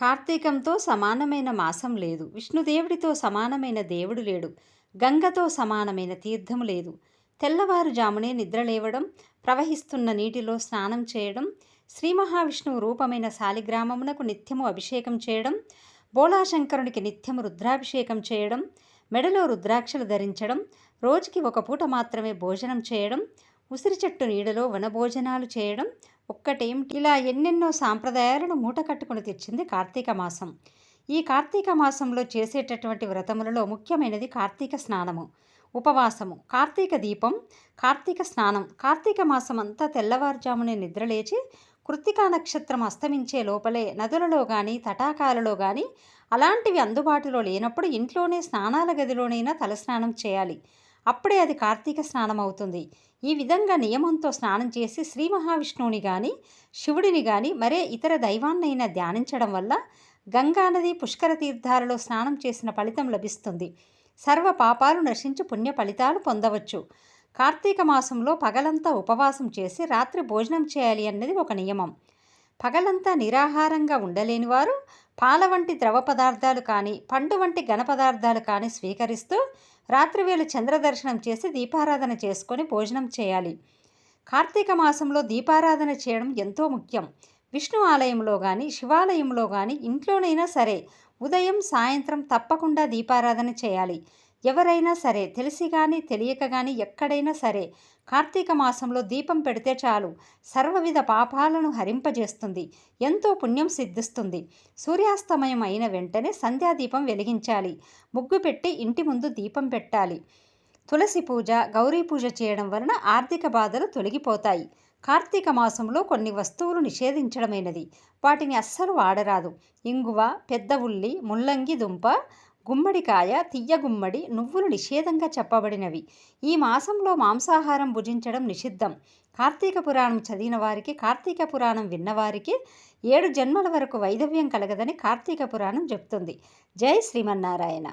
కార్తీకంతో సమానమైన మాసం లేదు. విష్ణుదేవుడితో సమానమైన దేవుడు లేడు. గంగతో సమానమైన తీర్థము లేదు. తెల్లవారుజామునే నిద్రలేవడం ప్రవహిస్తున్న నీటిలో స్నానం చేయడం శ్రీ మహావిష్ణువు రూపమైన శాలిగ్రామమునకు నిత్యము అభిషేకం చేయడం బోళాశంకరునికి నిత్యము రుద్రాభిషేకం చేయడం మెడలో రుద్రాక్షలు ధరించడం రోజుకి ఒక పూట మాత్రమే భోజనం చేయడం ఉసిరి చెట్టు నీడలో వనభోజనాలు చేయడం ఒక్కటేమిటి? ఇలా ఎన్నెన్నో సాంప్రదాయాలను మూట కట్టుకుని తెచ్చింది కార్తీక మాసం. ఈ కార్తీక మాసంలో చేసేటటువంటి వ్రతములలో ముఖ్యమైనది కార్తీక స్నానము ఉపవాసము కార్తీక దీపం కార్తీక స్నానం. కార్తీక మాసం అంతా తెల్లవారుజామునే నిద్రలేచి కృత్తికా నక్షత్రం అస్తమించే లోపలే నదులలో కానీ తటాకాలలో కానీ అలాంటివి అందుబాటులో లేనప్పుడు ఇంట్లోనే స్నానాల గదిలోనైనా తలస్నానం చేయాలి. అప్పుడే అది కార్తీక స్నానం అవుతుంది. ఈ విధంగా నియమంతో స్నానం చేసి శ్రీ మహావిష్ణువుని కానీ శివుడిని కానీ మరే ఇతర దైవాన్నైనా ధ్యానించడం వల్ల గంగానది పుష్కర తీర్థాలలో స్నానం చేసిన ఫలితం లభిస్తుంది. సర్వ పాపాలు నశించి పుణ్య ఫలితాలు పొందవచ్చు. కార్తీక మాసంలో పగలంతా ఉపవాసం చేసి రాత్రి భోజనం చేయాలి అన్నది ఒక నియమం. పగలంతా నిరాహారంగా ఉండలేని వారు పాల వంటి ద్రవ పదార్థాలు కానీ పండు వంటి ఘన పదార్థాలు కానీ స్వీకరిస్తూ రాత్రివేళ చంద్రదర్శనం చేసి దీపారాధన చేసుకొని భోజనం చేయాలి. కార్తీక మాసంలో దీపారాధన చేయడం ఎంతో ముఖ్యం. విష్ణు ఆలయంలో కానీ శివాలయంలో కానీ ఇంట్లోనైనా సరే ఉదయం సాయంత్రం తప్పకుండా దీపారాధన చేయాలి. ఎవరైనా సరే తెలిసి కానీ తెలియక కానీ ఎక్కడైనా సరే కార్తీక మాసంలో దీపం పెడితే చాలు. సర్వవిధ పాపాలను హరింపజేస్తుంది. ఎంతో పుణ్యం సిద్ధిస్తుంది. సూర్యాస్తమయం అయిన వెంటనే సంధ్యాదీపం వెలిగించాలి. ముగ్గు పెట్టి ఇంటి ముందు దీపం పెట్టాలి. తులసి పూజ గౌరీ పూజ చేయడం వలన ఆర్థిక బాధలు తొలగిపోతాయి. కార్తీక మాసంలో కొన్ని వస్తువులు నిషేధించడమైనది. వాటిని అస్సలు వాడరాదు. ఇంగువ పెద్ద ఉల్లి ముల్లంగి దుంప గుమ్మడికాయ తియ్య గుమ్మడి నువ్వులు నిషేధంగా చెప్పబడినవి. ఈ మాసంలో మాంసాహారం భుజించడం నిషిద్ధం. కార్తీక పురాణం చదివిన వారికి కార్తీక పురాణం విన్నవారికి ఏడు జన్మల వరకు వైధవ్యం కలగదని కార్తీక పురాణం చెప్తుంది. జై శ్రీమన్నారాయణ.